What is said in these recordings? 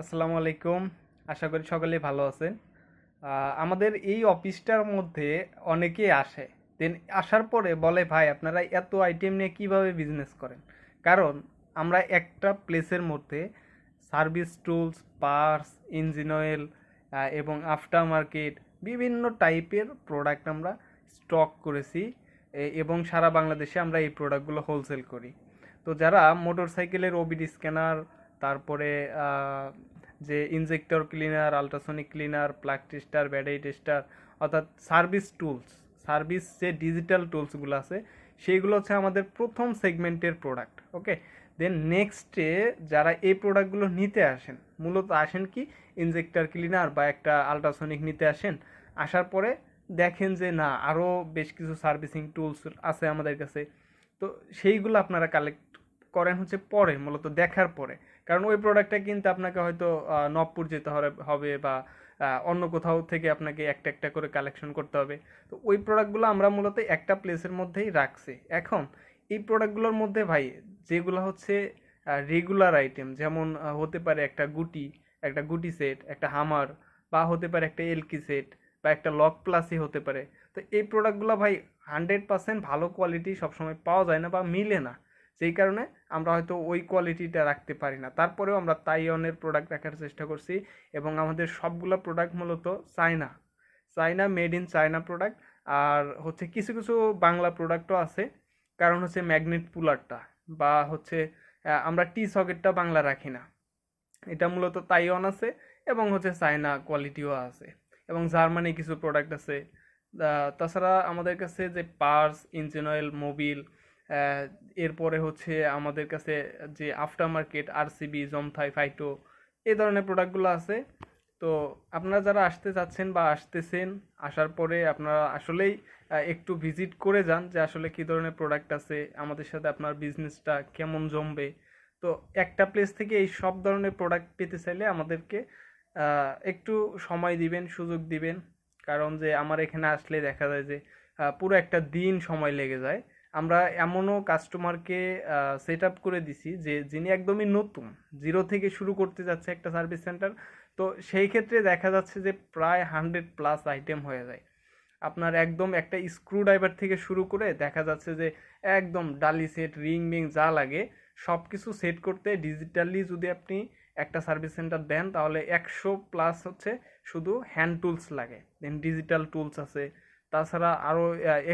আসসালামু আলাইকুম। আশা করি সকলে ভালো আছেন। আমাদের এই অফিসটার মধ্যে অনেকেই আসে। দেন আসার পরে বলে, ভাই, আপনারা এত আইটেম নিয়ে কীভাবে বিজনেস করেন? কারণ আমরা একটা প্লেসের মধ্যে service tools parts engine oil এবং আফটার মার্কেট বিভিন্ন টাইপের প্রোডাক্ট আমরা স্টক করেছি এবং সারা বাংলাদেশে আমরা এই প্রোডাক্টগুলো হোলসেল করি। তো যারা মোটর সাইকেলের ওবিডি স্ক্যানার তারপরে যে injector cleaner ultrasonic cleaner plug tester battery tester অর্থাৎ সার্ভিস টুলস সার্ভিস যে ডিজিটাল টুলসগুলো আছে সেইগুলো হচ্ছে আমাদের প্রথম সেগমেন্টের প্রোডাক্ট ওকে দেন নেক্সটে যারা এই প্রোডাক্টগুলো নিতে আসেন, মূলত আসেন কি? ইনজেক্টর ক্লিনার বা একটা আলট্রাসনিক নিতে আসেন, আসার পরে দেখেন যে না আরও বেশ কিছু সার্ভিসিং টুলস আছে আমাদের কাছে। তো সেইগুলো আপনারা কালেক্ট করেন হচ্ছে পরে, মূলত দেখার পরে। কারণ ওই প্রোডাক্টটা কিনতে আপনাকে হয়তো নবপুর যেতে হবে বা অন্য কোথাও থেকে আপনাকে একটা একটা করে কালেকশন করতে হবে। তো ওই প্রোডাক্টগুলো আমরা মূলত একটা প্লেসের মধ্যেই রাখছি। এখন এই প্রোডাক্টগুলোর মধ্যে ভাই, যেগুলো হচ্ছে রেগুলার আইটেম যেমন হতে পারে একটা গুটি একটা গুটি সেট একটা হামার বা হতে পারে একটা এলকি সেট বা একটা লক প্লাসই হতে পারে। তো এই প্রোডাক্টগুলো ভাই হান্ড্রেড পার্সেন্ট ভালো কোয়ালিটি সবসময় পাওয়া যায় না বা মিলে না। সেই কারণে আমরা হয়তো ওই কোয়ালিটিটা রাখতে পারি না। তারপরেও আমরা তাইওয়ানের প্রোডাক্ট রাখার চেষ্টা করছি এবং আমাদের সবগুলো প্রোডাক্ট মূলত China China made in China product আর হচ্ছে কিছু কিছু বাংলা প্রোডাক্টও আছে। কারণ হচ্ছে ম্যাগনেট পুলারটা বা হচ্ছে আমরা টি সকেটটা বাংলা রাখি না। এটা মূলত তাইওয়ান আছে এবং হচ্ছে চায়না কোয়ালিটিও আছে এবং জার্মানি কিছু প্রোডাক্ট আছে। তাছাড়া আমাদের কাছে যে পার্স ইঞ্জিন অয়েল মোবিল এরপরে হচ্ছে আমাদের কাছে যে আফটার মার্কেট আরসিবি জমথাই, ফাইটো এই ধরনের প্রোডাক্টগুলো আছে। তো আপনারা যারা আসতে চাচ্ছেন বা আসতেছেন, আসার পরে আপনারা আসলেই একটু ভিজিট করে যান যে আসলে কী ধরনের প্রোডাক্ট আছে, আমাদের সাথে আপনার বিজনেসটা কেমন জমবে। তো একটা প্লেস থেকে এই সব ধরনের প্রোডাক্ট পেতে চাইলে আমাদেরকে একটু সময় দিবেন, সুযোগ দিবেন। কারণ যে আমার এখানে আসলে দেখা যায় যে পুরো একটা দিন সময় লেগে যায়। আমরা এমনও কাস্টমারকে সেট আপ করে দিছি যে যিনি একদমই নতুন জিরো থেকে শুরু করতে যাচ্ছে একটা সার্ভিস সেন্টার তো সেই ক্ষেত্রে দেখা যাচ্ছে যে প্রায় হান্ড্রেড প্লাস আইটেম হয়ে যায়। আপনার একদম একটা স্ক্রু ড্রাইভার থেকে শুরু করে দেখা যাচ্ছে যে একদম ডালি সেট রিং মিং যা লাগে সব কিছু সেট করতে ডিজিটালি যদি আপনি একটা সার্ভিস সেন্টার দেন, তাহলে একশো প্লাস হচ্ছে শুধু হ্যান্ড টুলস লাগে। দেন ডিজিটাল টুলস আছে তাছাড়া আরও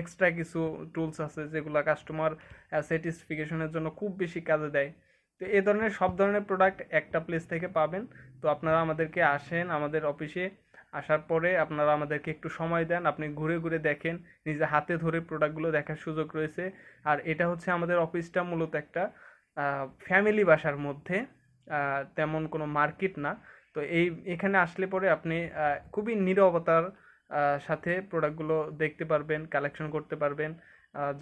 এক্সট্রা কিছু টুলস আছে যেগুলো কাস্টমার স্যাটিসফিকেশনের জন্য খুব বেশি কাজে দেয়। তো এই ধরনের, সব ধরনের প্রোডাক্ট একটা প্লেস থেকে পাবেন। তো আপনারা আমাদেরকে আসেন আমাদের অফিসে আসার পরে আপনারা আমাদেরকে একটু সময় দেন, আপনি ঘুরে ঘুরে দেখেন, নিজে হাতে ধরে প্রোডাক্টগুলো দেখার সুযোগ রয়েছে। আর এটা হচ্ছে আমাদের অফিসটা মূলত একটা ফ্যামিলি বাসার মধ্যে তেমন কোনো মার্কেট না। তো এই, এখানে আসলে পরে আপনি খুবই নীরবতার সাথে প্রোডাক্টগুলো দেখতে পারবেন কালেকশন করতে পারবেন।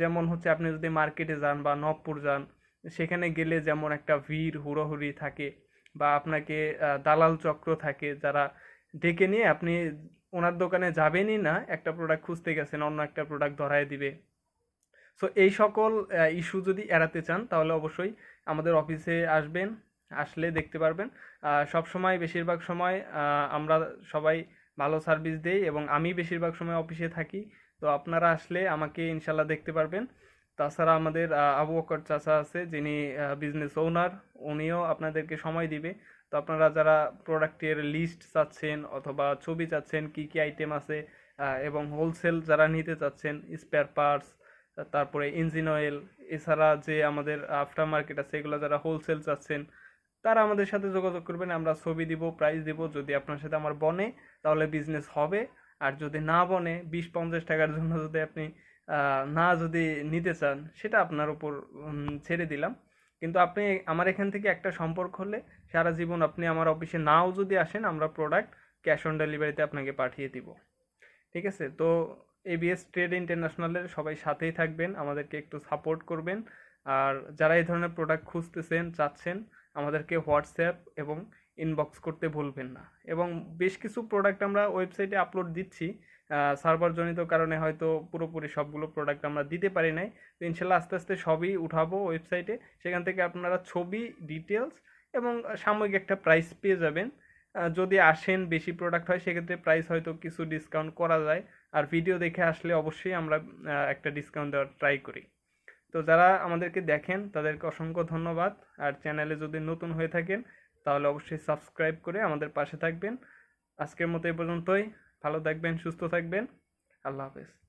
যেমন হচ্ছে আপনি যদি মার্কেটে যান বা নবপুর যান, সেখানে গেলে যেমন একটা ভিড়, হুড়োহুড়ি থাকে বা আপনাকে দালাল চক্র থাকে যারা ডেকে নিয়ে আপনি ওনার দোকানে যাবেনই না, একটা প্রোডাক্ট খুঁজতে গেছেন, অন্য একটা প্রোডাক্ট ধরায় দিবে। সো এই সকল ইস্যু যদি এড়াতে চান, তাহলে অবশ্যই আমাদের অফিসে আসবেন, আসলে দেখতে পারবেন। সব সময় বেশিরভাগ সময় আমরা সবাই ভালো সার্ভিস দেই এবং আমি বেশিরভাগ সময় অফিসে থাকি। তো আপনারা আসলে আমাকে ইনশাল্লাহ দেখতে পারবেন। তাছাড়া আমাদের আবু বকর চাচা আছে, যিনি বিজনেস ওনার উনিও আপনাদেরকে সময় দিবে। তো আপনারা যারা প্রোডাক্টের লিস্ট চাচ্ছেন অথবা ছবি চাচ্ছেন, কি কি আইটেম আছে এবং হোলসেল যারা নিতে চাচ্ছেন স্পেয়ার পার্টস তারপরে ইঞ্জিন অয়েল এছাড়া যে আমাদের আফটার মার্কেট আছে, এগুলো যারা হোলসেল চাচ্ছেন তারা আমাদের সাথে যোগাযোগ করবেন, আমরা ছবি দিব প্রাইস দিব। যদি আপনার সাথে আমার বনে, তাহলে বিজনেস হবে। আর যদি না বনে, বিশ পঞ্চাশ টাকার জন্য যদি আপনি না যদি নিতে চান, সেটা আপনার উপর ছেড়ে দিলাম। কিন্তু আপনি, আমার এখান থেকে একটা সম্পর্ক হলে সারা জীবন আপনি আমার অফিসে নাও যদি আসেন, আমরা প্রোডাক্ট ক্যাশ অন ডেলিভারিতে আপনাকে পাঠিয়ে দিব। ঠিক আছে? তো এবিএস ট্রেড ইন্টারন্যাশনালের সবাই সাথেই থাকবেন, আমাদেরকে একটু সাপোর্ট করবেন। আর যারা এই ধরনের প্রোডাক্ট খুঁজতেছেন, চাচ্ছেন, আমাদেরকে হোয়াটসঅ্যাপ এবং ইনবক্স করতে ভুলবেন না। এবং বেশ কিছু প্রোডাক্ট আমরা ওয়েবসাইটে আপলোড দিচ্ছি সার্ভার জনিত কারণে হয়তো পুরোপুরি সবগুলো প্রোডাক্ট আমরা দিতে পারি নাই। তো ইনশাল্লাহ আস্তে আস্তে সবই উঠাবো ওয়েবসাইটে সেখান থেকে আপনারা ছবি ডিটেলস এবং সাময়িক একটা প্রাইস পেয়ে যাবেন। যদি আসেন বেশি প্রোডাক্ট হয়, সেক্ষেত্রে প্রাইস হয়তো কিছু ডিসকাউন্ট করা যায়। আর ভিডিও দেখে আসলে অবশ্যই আমরা একটা ডিসকাউন্ট দেওয়ার ট্রাই করি। তো যারা আমাদেরকে দেখেন, তাদেরকে অসংখ্য ধন্যবাদ। আর চ্যানেলে যদি নতুন হয়ে থাকেন, তাহলে অবশ্যই সাবস্ক্রাইব করে আমাদের পাশে থাকবেন। আজকের মতো এই পর্যন্তই। ভালো থাকবেন, সুস্থ থাকবেন। আল্লাহ হাফেজ।